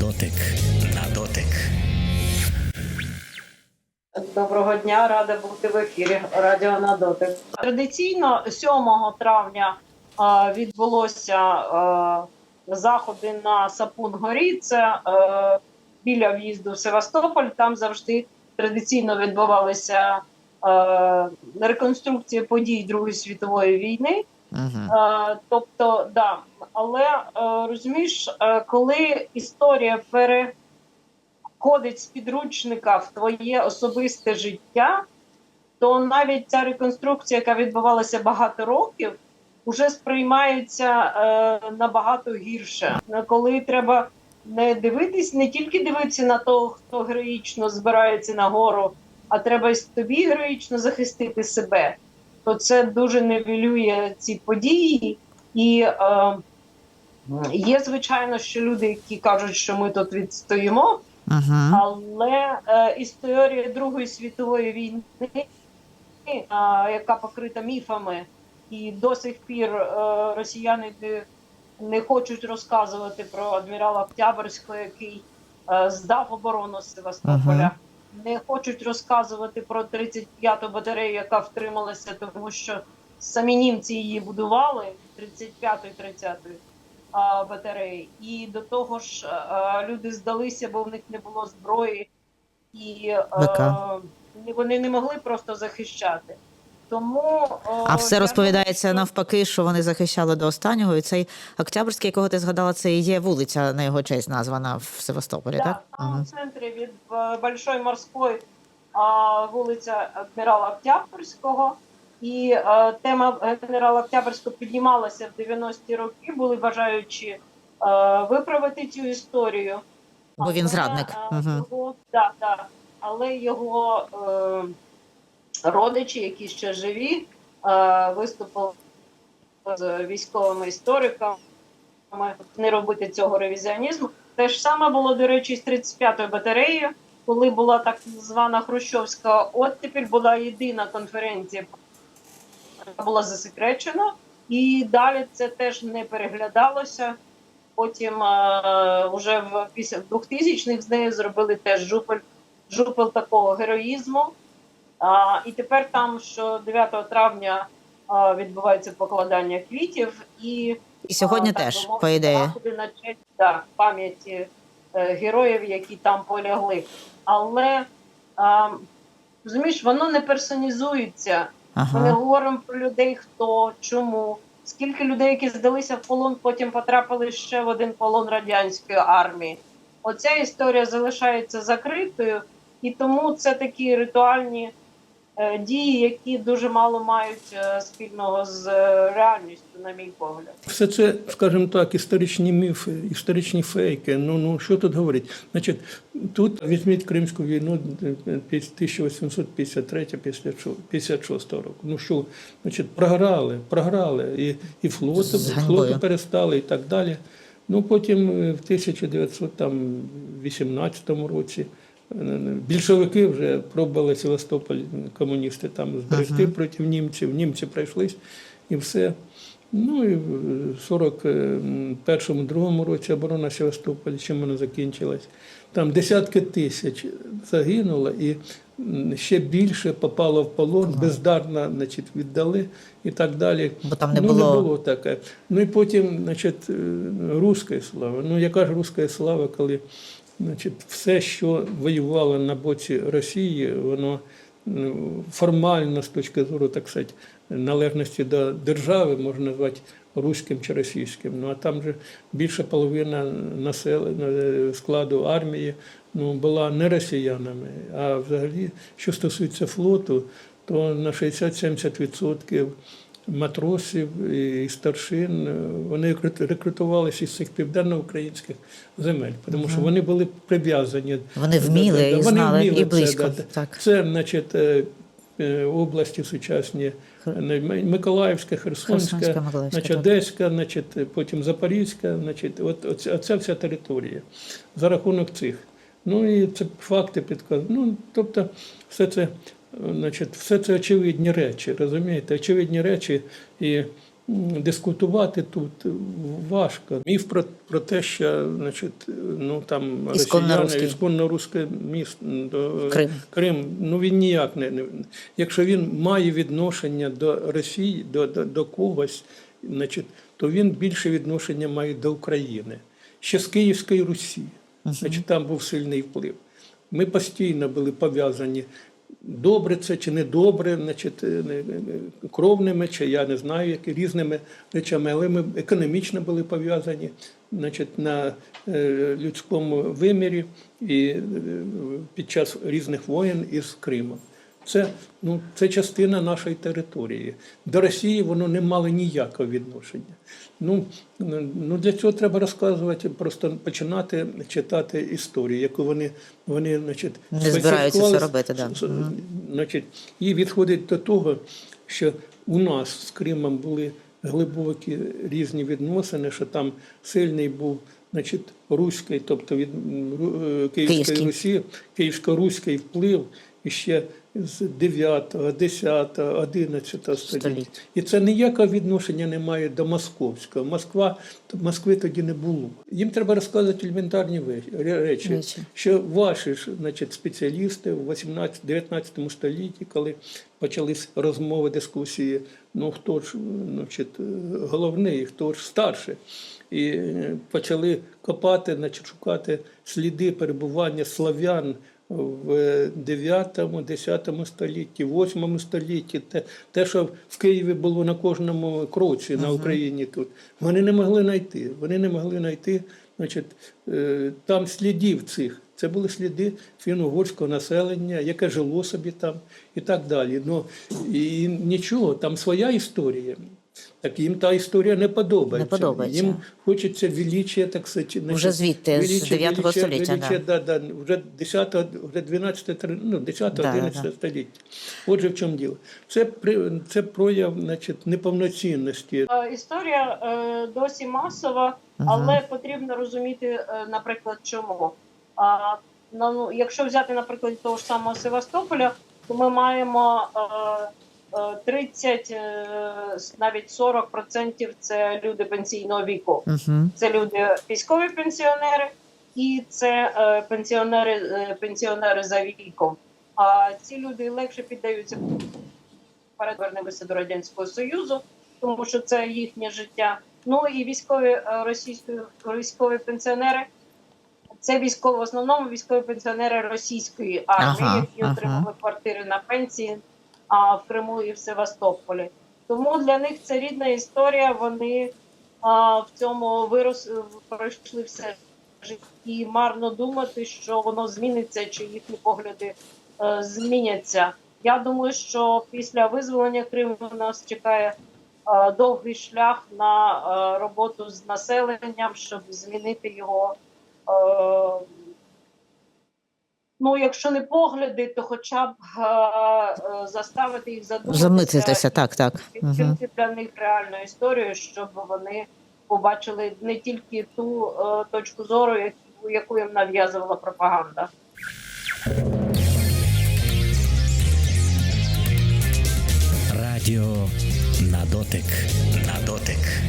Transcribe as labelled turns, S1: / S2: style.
S1: Дотик, на дотик.
S2: Доброго дня, рада бути в ефірі Радіо на дотик. Традиційно 7 травня е, відбулося е, заходи на Сапун горі. Це е, біля в'їзду в Севастополь. Там завжди традиційно відбувалися е, реконструкції подій Другої світової війни.
S3: Угу.
S2: Е, тобто, да, але е, розумієш, е, коли історія переходить з підручника в твоє особисте життя, то навіть ця реконструкція, яка відбувалася багато років, вже сприймається набагато гірше. Коли треба не дивитись, не тільки дивитися на того, хто героїчно збирається на гору, а треба й тобі героїчно захистити себе то це дуже нивелює ці події. І е, є, звичайно, що люди, які кажуть, що ми тут відстоїмо,
S3: Угу.
S2: але е, історія Другої світової війни, е, яка покрита міфами, і до сих пір е, росіяни не, не хочуть розказувати про адмірала Октябрського, який е, здав оборону Севастополя.
S3: Ага.
S2: Не хочуть розказувати про 35-ту батарею, яка втрималася, тому що самі німці її будували 35-ї, 30-ї батареї. І до того ж, люди здалися, бо в них не було зброї, і
S3: ВК.
S2: вони не могли просто захищати. Тому
S3: А все розповідається навпаки, що вони захищали до останнього. І цей Октябрьський, якого ти згадала, це і є вулиця на його честь названа в Севастополі,
S2: Да,
S3: так?
S2: там
S3: Угу.
S2: в центрі від е, Большої морської а, вулиця генерала Октябрьського. І е, тема генерала Октябрьського піднімалася в 90-ті роки, були бажаючи е, виправити цю історію.
S3: Бо він
S2: Але,
S3: зрадник.
S2: е,
S3: Угу.
S2: Його, да, да, але його е, родичі, які ще живі, е, виступили з військовими істориками, не робити цього ревізіонізму. Те ж саме було, до речі, з 35-ю батареєю, коли була так звана Хрущовська оттепіль, була єдина конференція, яка була засекречена, і далі це теж не переглядалося. Потім е, вже в після 2000-х з нею зробили теж жупель, жупел такого героїзму. А, і тепер там, що 9 травня а, відбувається покладання квітів, і
S3: І сьогодні
S2: а, так
S3: теж, по ідеї.
S2: заходи на честь да, пам'яті е, героїв, які там полягли. Але а, розумієш, воно не персоніфікується. Ми не говоримо про людей, хто, чому, скільки людей, які здалися в полон, потім потрапили ще в один полон радянської армії. Оця історія залишається закритою, і тому це такі ритуальні дії, які дуже мало мають е, спільного з е, реальністю, на мій погляд.
S4: Все це, скажімо так, історичні міфи, історичні фейки. Ну ну що тут говорить? Значить, тут візьміть Кримську війну 1853-56 року. Ну що, значить, програли, програли, і, і флоти, флоти перестали і так далі. Ну потім е, в 1918 році. Більшовики вже пробували Севастополь, комуністи там зберегти
S3: Ага.
S4: проти німців. Німці пройшлись і все. Ну і в 41-другому році оборона Севастополя, чим вона закінчилась. Там десятки тисяч загинуло і ще більше попало в полон, бездарно значить, віддали і так далі.
S3: Бо там не
S4: ну,
S3: було-
S4: не було таке. Ну і потім, значить, е, руська слава. Ну, яка ж руська слава, коли значить, все, що воювало на боці Росії, воно ну, формально з точки зору, так сказати, належності до держави можна назвати руським чи російським. Ну а там же більша половина населення е, складу армії ну, була не росіянами. А взагалі, що стосується флоту, то на 60-70% матросів і старшин е, вони рекрутувалися із цих південноукраїнських земель, тому що вони були прив'язані.
S3: Вони вміли і
S4: вони
S3: знали,
S4: вміли
S3: і
S4: це,
S3: близько.
S4: да.
S3: Так.
S4: Це, значить, е, е, області сучасні Миколаївська, Херсонська,
S3: Херсонська,
S4: значить. Одеська, значить, потім Запорізька, значить, от, оця, оця вся територія за рахунок цих. Ну і це факти підказують. Ну, тобто, все це, значить, все це очевидні речі, розумієте? Очевидні речі. І дискутувати тут важко. Міф про, про те, що значить, ну там росіяни, ісконно руське місто
S3: Крим.
S4: Крим, ну він ніяк не, не якщо він має відношення до Росії, до, до, до когось, значить, то він більше відношення має до України. Ще з Київської Русі. Значить, там був сильний вплив. Ми постійно були пов'язані. Добре це чи не добре, значить, е, кровними, чи я не знаю, які різними речами, але ми економічно були пов'язані значить, на е, людському вимірі і е, під час різних воєн із Кримом. Це, ну, це частина нашої території. До Росії воно не мало ніякого відношення. Ну, ну для цього треба розказувати, просто починати читати історію, яку вони, вони значить,
S3: Не збираються це робити, да.
S4: Значить, і відходить до того, що у нас з Кримом були глибокі різні відносини, що там сильний був значить, руський, тобто від е, Київської
S3: Київський.
S4: Русі, київсько-руський вплив іще з 9, 10, 11 століття. І це ніякого відношення не має до московського. Москва, Москви тоді не було. Їм треба розказувати елементарні речі, що ваші ж, значить, спеціалісти в 18-19 столітті, коли почались розмови, дискусії, ну хто ж значить, головний, хто ж старший. І е, почали копати, значить, шукати сліди перебування слав'ян в 9-10 столітті, 8 столітті, те, те, що в Києві було на кожному кроці на Україні тут. Вони не могли знайти. Вони не могли знайти значить, е, там слідів цих. Це були сліди фіно-угорського населення, яке жило собі там і так далі. Ну, і нічого, там своя історія. Так їм та історія не подобається.
S3: Не подобається.
S4: Їм хочеться величия, так сказати.
S3: Уже звідти, з 9
S4: величия,
S3: століття,
S4: величия, да. Да, вже 10, вже 12, три- ну, 10,
S3: Да,
S4: 11
S3: да.
S4: століття. Отже, в чому діло? Це, це прояв значить, неповноцінності.
S2: Е, Історія е, досі масова, але потрібно розуміти, е, наприклад, чому. А, ну, якщо взяти, наприклад, того ж самого Севастополя, то ми маємо 30, е, навіть 40% це люди пенсійного віку.
S3: Угу.
S2: Це люди військові пенсіонери і це е, пенсіонери, е, пенсіонери за віком. А ці люди легше піддаються перевернемося до радянського союзу, тому що це їхнє життя. Ну і військові е, російські військові пенсіонери. Це військово в основному військові пенсіонери російської армії,
S3: Ага,
S2: які
S3: ага.
S2: отримали квартири на пенсії а, в Криму і в Севастополі. Тому для них це рідна історія. Вони а, в цьому вирос пройшли все життя. І марно думати, що воно зміниться, чи їхні погляди е, зміняться. Я думаю, що після визволення Криму нас чекає е, довгий шлях на е, роботу з населенням, щоб змінити його. Е, ну, якщо не погляди, то хоча б е, е, заставити їх задуматися
S3: Замислитися, так, так. Угу.
S2: для них реальну історію, щоб вони побачили не тільки ту е, точку зору, яку, яку їм нав'язувала пропаганда.
S1: Радіо на дотик. На дотик.